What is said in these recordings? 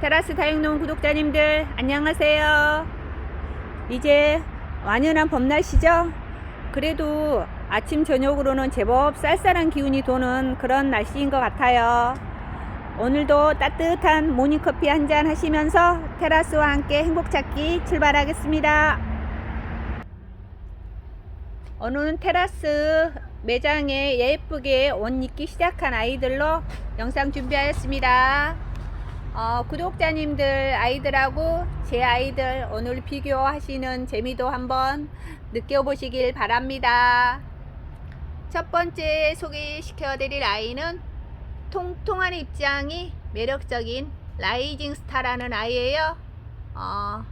테라스 다육농 구독자님들 안녕하세요. 이제 완연한 봄날씨죠? 그래도 아침 저녁으로는 제법 쌀쌀한 기운이 도는 그런 날씨인 것 같아요. 오늘도 따뜻한 모닝커피 한 잔 하시면서 테라스와 함께 행복 찾기 출발하겠습니다. 오늘은 테라스 매장에 예쁘게 옷 입기 시작한 아이들로 영상 준비하였습니다. 어, 구독자님들 아이들하고 제 아이들 오늘 비교하시는 재미도 한번 느껴보시길 바랍니다. 첫 번째 소개시켜 드릴 아이는 통통한 입장이 매력적인 라이징 스타라는 아이예요. 어,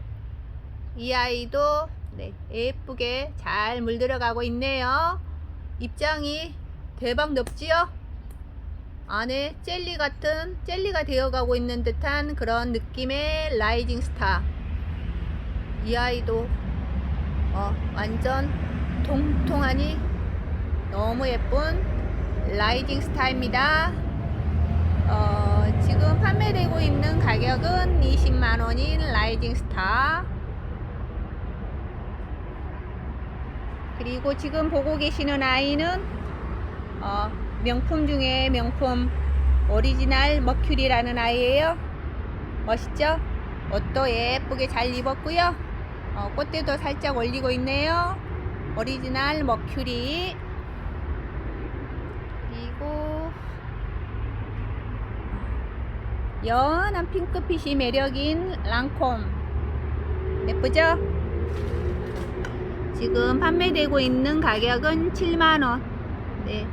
이 아이도 네, 예쁘게 잘 물들어가고 있네요. 입장이 대박 높지요? 안에 젤리 같은 젤리가 되어가고 있는 듯한 그런 느낌의 라이징 스타. 이 아이도 어, 완전 통통하니 너무 예쁜 라이징 스타입니다. 어, 지금 판매되고 있는 가격은 20만원인 라이징 스타. 그리고 지금 보고 계시는 아이는 어, 명품 중에 명품 오리지널 머큐리라는 아이예요. 멋있죠? 옷도 예쁘게 잘 입었고요. 어, 꽃대도 살짝 올리고 있네요. 오리지널 머큐리. 그리고 연한 핑크빛이 매력인 랑콤. 예쁘죠? 지금 판매되고 있는 가격은 7만원. 네.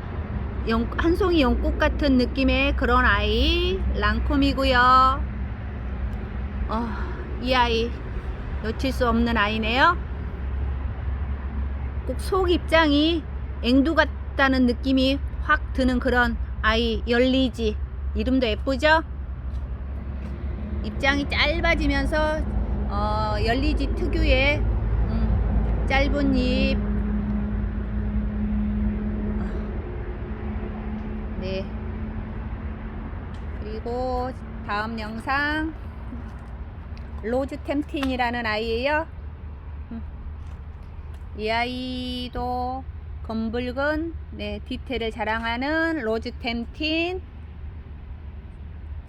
연, 한 송이 연꽃 같은 느낌의 그런 아이 랑콤이고요. 어, 이 아이 놓칠 수 없는 아이네요. 꼭 속 입장이 앵두 같다는 느낌이 확 드는 그런 아이 열리지. 이름도 예쁘죠? 입장이 짧아지면서 어, 열리지 특유의 음, 짧은 잎 네. 그리고 다음 영상 로즈 템틴이라는 아이예요. 음. 이 아이도 검붉은 네, 디테일을 자랑하는 로즈 템틴.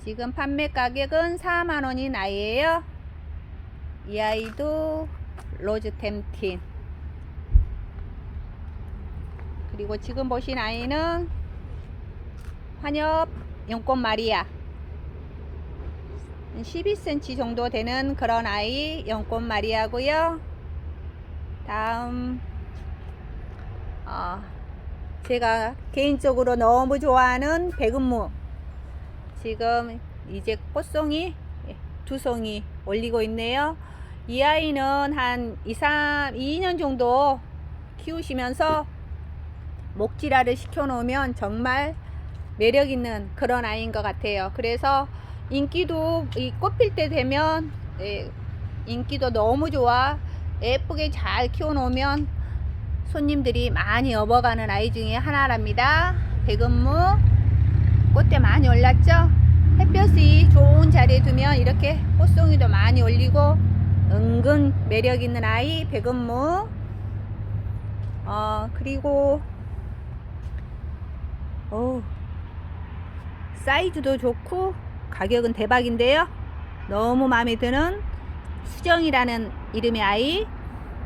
지금 판매 가격은 4만 원인 아이예요. 이 아이도 로즈 템틴. 그리고 지금 보신 아이는 환엽 연꽃 마리아. 12cm 정도 되는 그런 아이 연꽃 마리아고요. 다음 어, 제가 개인적으로 너무 좋아하는 백은무. 지금 이제 꽃송이 두 송이 올리고 있네요 이 아이는 한 2, 3, 2년 정도 키우시면서 목질화를 시켜 놓으면 정말 매력 있는 그런 아이인 것 같아요. 그래서 인기도 이 꽃필 때 되면 예, 인기도 너무 좋아. 예쁘게 잘 키워 놓으면 손님들이 많이 업어가는 아이 중에 하나랍니다. 백은무 꽃대 많이 올랐죠? 햇볕이 좋은 자리에 두면 이렇게 꽃송이도 많이 올리고 은근 매력 있는 아이 백은무 어 그리고 어 사이즈도 좋고 가격은 대박인데요. 너무 마음에 드는 수정이라는 이름의 아이.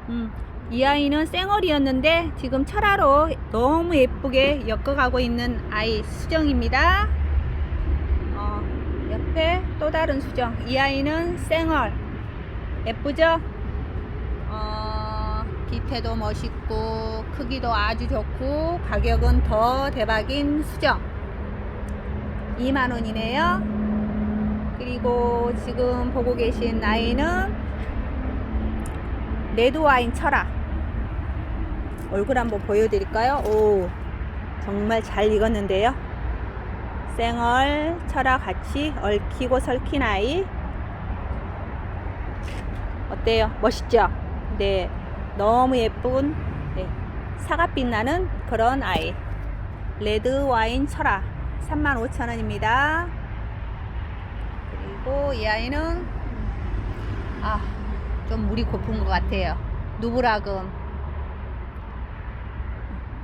음, 이 아이는 쌩얼이었는데 지금 철화로 너무 예쁘게 엮어가고 있는 아이 수정입니다. 어, 옆에 또 다른 수정. 이 아이는 쌩얼. 예쁘죠? 어, 디테도 멋있고 크기도 아주 좋고 가격은 더 대박인 수정. 2만원이네요. 그리고 지금 보고 계신 아이는 레드와인 철학. 얼굴 한번 보여드릴까요? 오, 정말 잘 익었는데요. 생얼, 철학 같이 얽히고 설킨 아이. 어때요? 멋있죠? 네. 너무 예쁜 네, 사과빛 나는 그런 아이. 레드 와인 철아 35,000원입니다. 그리고 이 아이는 아, 좀 물이 고픈 것 같아요. 누브라금.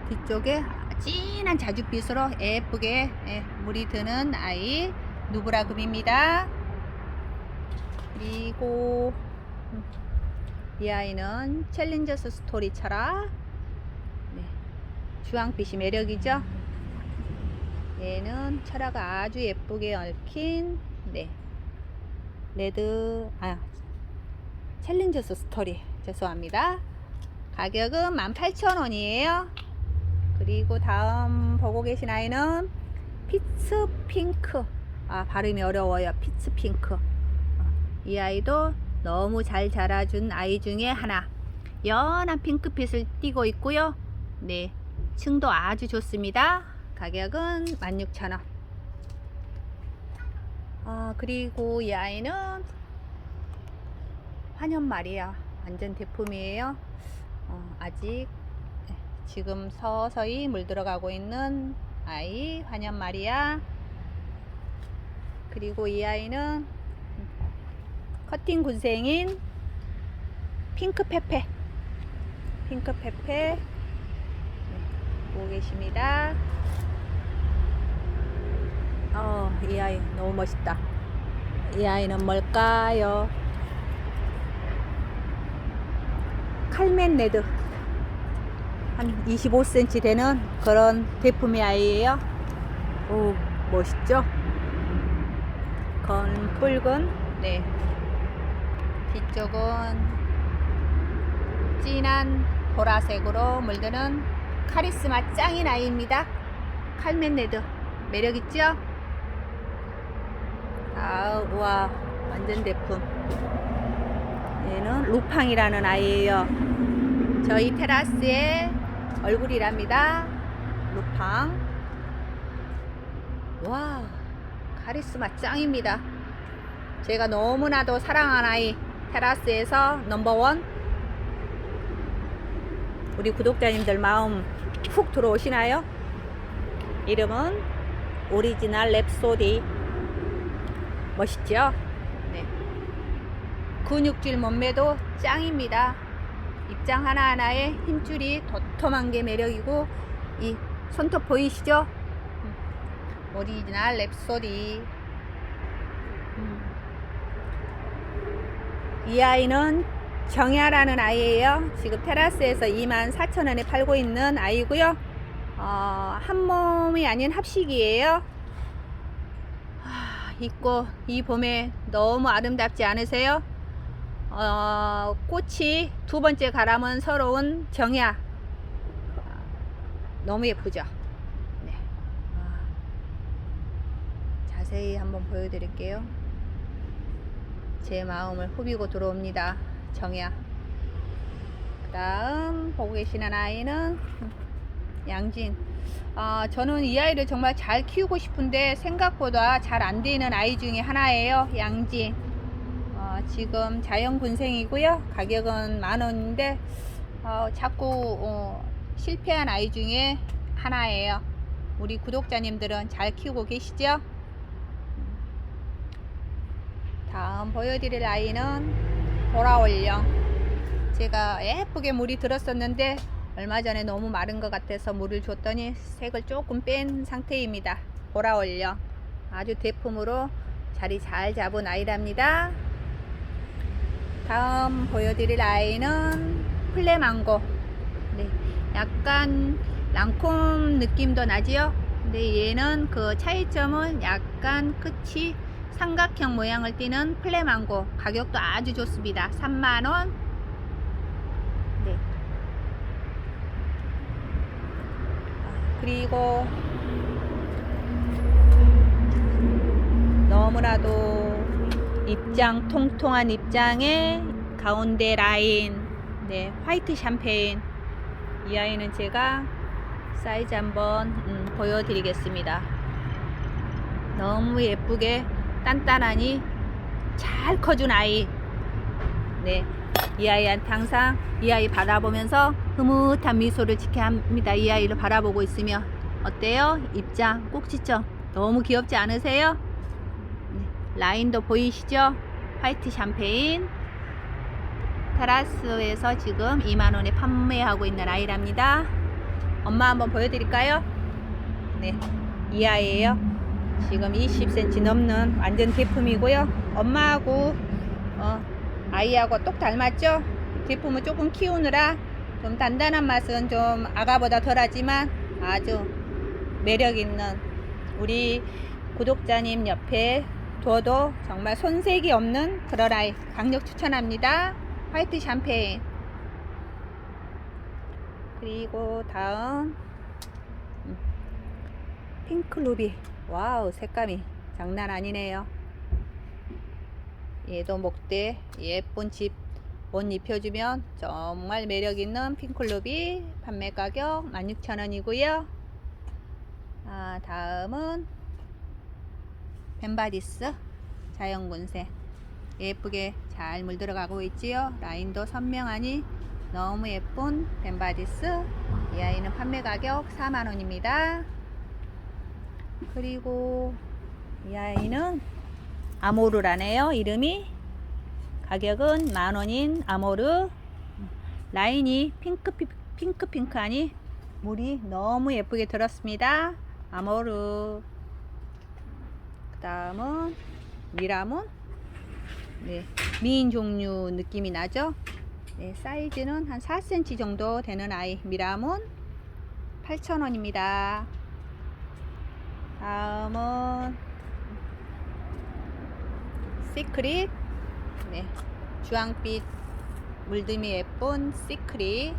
뒤쪽에 진한 자줏빛으로 예쁘게 예, 물이 드는 아이 누브라금입니다. 그리고 음, 이 아이는 챌린저스 스토리 철아 네, 주황빛이 매력이죠. 얘는 철화가 아주 예쁘게 얽힌 네 레드 아 챌린저스 스토리 죄송합니다. 가격은 18,000원이에요. 그리고 다음 보고 계신 아이는 피츠 핑크. 아, 발음이 어려워요. 피츠 핑크. 어, 이 아이도 너무 잘 자라준 아이 중에 하나. 연한 핑크빛을 띠고 있고요. 네. 층도 아주 좋습니다. 가격은 16,000원. 아, 그리고 이 아이는 환연말이야. 완전 대품이에요. 어, 아직 지금 서서히 물들어가고 있는 아이 환연말이야. 그리고 이 아이는 커팅 군생인 핑크 페페. 핑크 페페. 네, 보고 계십니다. 어, 이 아이 너무 멋있다. 이 아이는 뭘까요? 칼맨 레드. 한 25cm 되는 그런 대품의 아이예요. 오, 멋있죠? 건 붉은, 네. 뒤쪽은 진한 보라색으로 물드는 카리스마 짱인 아이입니다. 칼맨 레드. 매력있죠? 아, 와, 완전 대품. 얘는 루팡이라는 아이예요. 저희 테라스의 얼굴이랍니다. 루팡. 와, 카리스마 짱입니다. 제가 너무나도 사랑하는 아이 테라스에서 넘버원. 우리 구독자님들 마음 훅 들어오시나요? 이름은 오리지널 랩소디. 멋있죠? 네. 근육질 몸매도 짱입니다. 입장 하나하나에 힘줄이 도톰한 게 매력이고 이 손톱 보이시죠? 음. 오리지널 랩소디 이 아이는 정야라는 아이예요. 지금 테라스에서 24,000원에 팔고 있는 아이고요. 어, 한 몸이 아닌 합식이에요. 하, 있고 이 봄에 너무 아름답지 않으세요? 어, 꽃이 두 번째 가람은 서러운 정야. 아, 너무 예쁘죠? 네. 아, 자세히 한번 보여드릴게요. 제 마음을 후비고 들어옵니다. 정야. 그 다음 보고 계시는 아이는 양진. 아, 저는 이 아이를 정말 잘 키우고 싶은데 생각보다 잘 안 되는 아이 중에 하나예요. 양진. 어, 지금 자연 군생이고요. 가격은 만 원인데 어, 자꾸 어, 실패한 아이 중에 하나예요. 우리 구독자님들은 잘 키우고 계시죠? 다음 보여드릴 아이는 보라올령. 제가 예쁘게 물이 들었었는데 얼마 전에 너무 마른 것 같아서 물을 줬더니 색을 조금 뺀 상태입니다. 보라올령. 아주 대품으로 자리 잘 잡은 아이랍니다. 다음 보여드릴 아이는 플레망고. 네, 약간 랑콤 느낌도 나지요? 근데 얘는 그 차이점은 약간 끝이 삼각형 모양을 띠는 플레망고. 가격도 아주 좋습니다. 3만원. 네. 그리고 너무나도 입장 통통한 입장에 가운데 라인 네 화이트 샴페인 이 아이는 제가 사이즈 한번 음, 보여드리겠습니다 너무 예쁘게 단단하니 잘 커준 아이 네 이 아이한테 항상 이 아이 바라보면서 흐뭇한 미소를 짓게 합니다. 이 아이를 바라보고 있으면 어때요? 입장 꼭지점 너무 귀엽지 않으세요? 네, 라인도 보이시죠? 화이트 샴페인 테라스에서 지금 2만원에 판매하고 있는 아이랍니다. 엄마 한번 보여드릴까요? 네, 이 아이예요. 지금 20cm 넘는 완전 제품이고요. 엄마하고 어, 아이하고 똑 닮았죠? 제품을 조금 키우느라 좀 단단한 맛은 좀 아가보다 덜하지만 아주 매력 있는 우리 구독자님 옆에 둬도 정말 손색이 없는 그런 아이 강력 추천합니다. 화이트 샴페인 그리고 다음 음, 핑크 루비 와우 색감이 장난 아니네요. 얘도 목대 예쁜 집. 옷 입혀주면 정말 매력있는 핑크 루비 판매 가격 16,000원이고요. 아 다음은 벤바디스 자연군색 예쁘게 잘 물들어가고 있지요? 라인도 선명하니 너무 예쁜 벤바디스. 이 아이는 판매 가격 4만원입니다 그리고 이 아이는 아모르라네요. 이름이 가격은 만원인 아모르. 라인이 핑크 피- 핑크 핑크하니 물이 너무 예쁘게 들었습니다. 아모르. 그 다음은 미라몬. 네, 미인 종류 느낌이 나죠? 네, 사이즈는 한 4cm 정도 되는 아이 미라몬 8,000원입니다 다음은 시크릿. 네, 주황빛. 물듬이 예쁜 시크릿.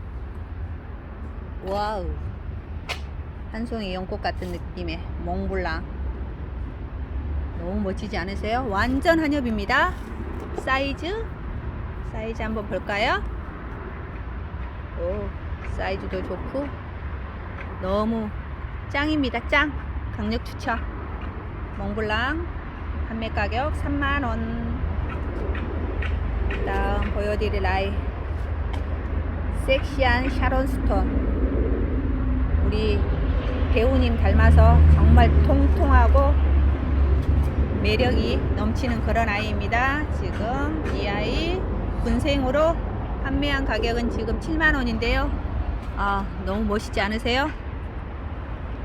와우. 한 송이 연꽃 같은 느낌의 몽블랑 너무 멋지지 않으세요? 완전 한엽입니다. 사이즈? 사이즈 한번 볼까요? 오 사이즈도 좋고 너무 짱입니다. 짱 강력 추천 몽블랑 판매 가격 3만원. 다음 보여드릴 아이 섹시한 샤론 스톤. 우리 배우님 닮아서 정말 통통하고 매력이 넘치는 그런 아이입니다. 지금 이 아이 군생으로 판매한 가격은 지금 7만원인데요. 아 너무 멋있지 않으세요?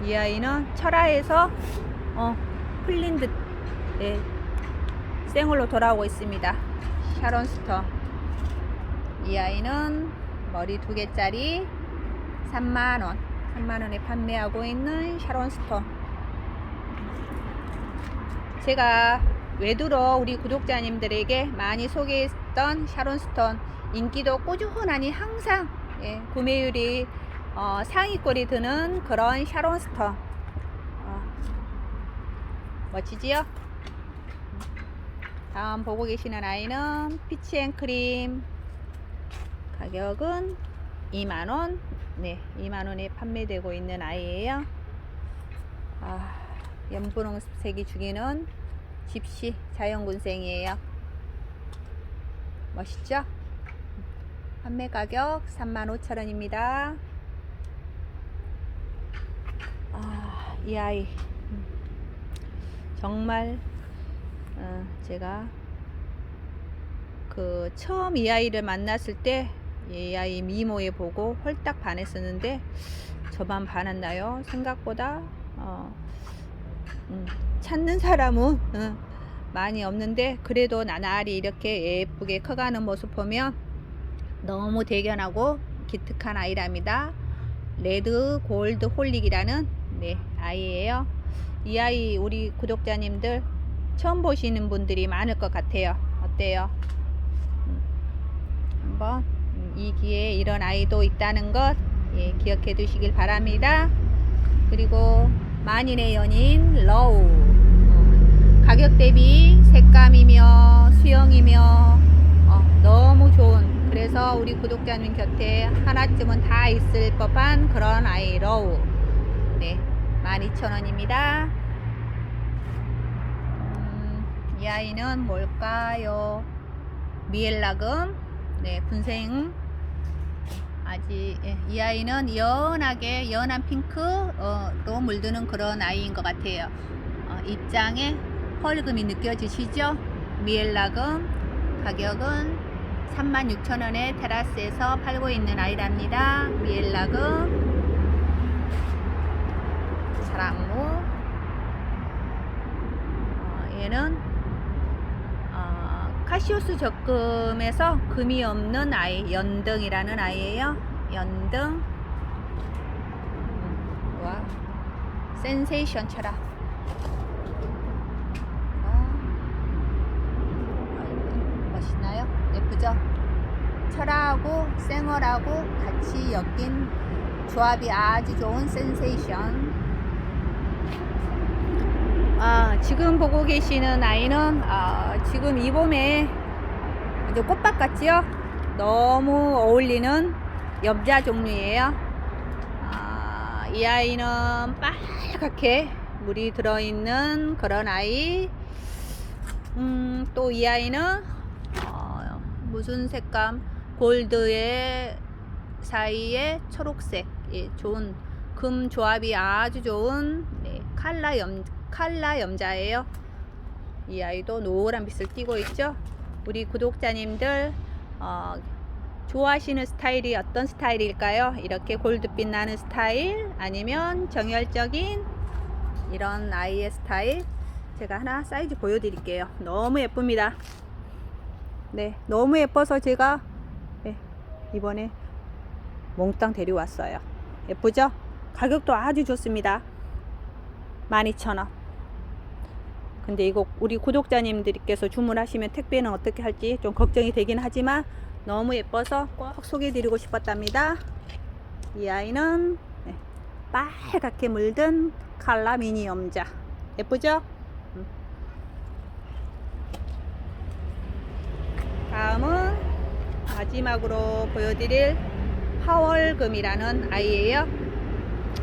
이 아이는 철화에서 어, 풀린 듯 네, 생으로 돌아오고 있습니다. 샤론 스터. 이 아이는 머리 두 개짜리 3만원. 3만원에 판매하고 있는 샤론 스터. 제가 외두로 우리 구독자님들에게 많이 소개했던 샤론 스톤 인기도 꾸준하니 항상 예, 구매율이 어, 상위권이 드는 그런 샤론 스톤 어, 멋지지요? 다음 보고 계시는 아이는 피치앤크림. 가격은 2만원. 네 2만원에 판매되고 있는 아이예요. 아, 연분홍색이 죽이는 집시 자연군생이에요. 멋있죠? 판매 가격 35,000원입니다 아, 이 아이 음, 정말 어, 제가 그 처음 이 아이를 만났을 때 이 아이 미모에 보고 홀딱 반했었는데 저만 반했나요? 생각보다 어, 음, 찾는 사람은 어, 많이 없는데 그래도 나날이 이렇게 예쁘게 커가는 모습 보면 너무 대견하고 기특한 아이랍니다. 레드 골드 홀릭이라는 네, 아이예요. 이 아이 우리 구독자님들 처음 보시는 분들이 많을 것 같아요. 어때요? 음, 한번 음, 이 기회에 이런 아이도 있다는 것 예, 기억해 두시길 바랍니다. 그리고 만인의 연인 러우 어, 가격 대비 색감이며 수영이며 어, 너무 좋은 그래서 우리 구독자님 곁에 하나쯤은 다 있을 법한 그런 아이 러우 네 12,000원입니다 음, 이 아이는 뭘까요 미엘라금 네, 분생 아직 예, 이 아이는 연하게 연한 핑크로 물드는 그런 아이인 것 같아요. 어, 입장에 펄금이 느껴지시죠? 미엘라금 가격은 36,000원에 테라스에서 팔고 있는 아이랍니다. 미엘라금 사랑무 어, 얘는 어, 카시오스 적금에서 금이 없는 아이 연등이라는 아이예요. 연등 음, 와 센세이션 철학 아, 멋있나요? 예쁘죠? 철하고 생얼하고 같이 엮인 조합이 아주 좋은 센세이션. 아, 지금 보고 계시는 아이는 아, 지금 이 봄에 이제 꽃밭 같지요? 너무 어울리는 염자 종류예요. 아, 이 아이는 빨갛게 물이 들어있는 그런 아이. 음, 또 이 아이는 어, 무슨 색감? 골드의 사이에 초록색, 예, 좋은 금 조합이 아주 좋은 네, 칼라 염 칼라 염자예요. 이 아이도 노란 빛을 띠고 있죠. 우리 구독자님들 어, 좋아하시는 스타일이 어떤 스타일일까요? 이렇게 골드빛 나는 스타일 아니면 정열적인 이런 아이의 스타일 제가 하나 사이즈 보여드릴게요. 너무 예쁩니다. 네, 너무 예뻐서 제가 네, 이번에 몽땅 데려왔어요. 예쁘죠? 가격도 아주 좋습니다. 12,000원. 근데 이거 우리 구독자님들께서 주문하시면 택배는 어떻게 할지 좀 걱정이 되긴 하지만 너무 예뻐서 꼭 소개해드리고 싶었답니다. 이 아이는 네, 빨갛게 물든 칼라 미니 염자. 예쁘죠? 음. 다음은 마지막으로 보여드릴 하월금이라는 아이예요.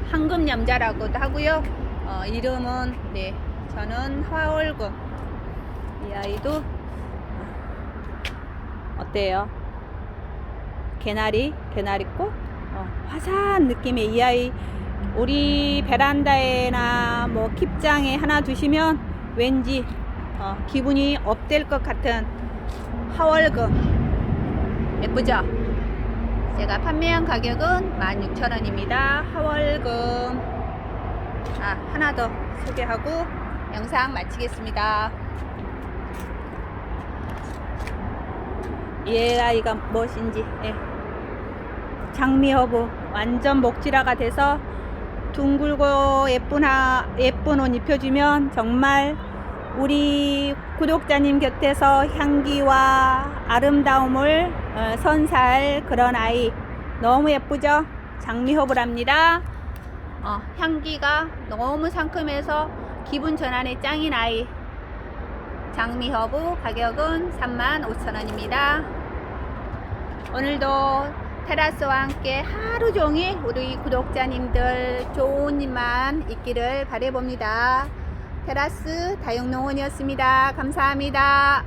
황금 염자라고도 하고요. 어, 이름은 네, 저는 하월금. 이 아이도 어때요? 개나리, 개나리꽃, 어, 화사한 느낌의 이 아이. 우리 베란다에나 뭐 킵장에 하나 두시면 왠지 어, 기분이 업될 것 같은 하월금 예쁘죠? 제가 판매한 가격은 16,000원입니다. 하월금 아 하나 더 소개하고 영상 마치겠습니다. 이 아이가 무엇인지 예. 장미허브 완전 목질화가 돼서 둥글고 예쁜 하, 예쁜 옷 입혀주면 정말 우리 구독자님 곁에서 향기와 아름다움을 어, 선사할 그런 아이 너무 예쁘죠? 장미허브랍니다. 어, 향기가 너무 상큼해서 기분 전환에 짱인 아이 장미 허브 가격은 35,000원입니다. 오늘도 테라스와 함께 하루 종일 우리 구독자님들 좋은 일만 있기를 바래봅니다. 테라스 다육농원이었습니다. 감사합니다.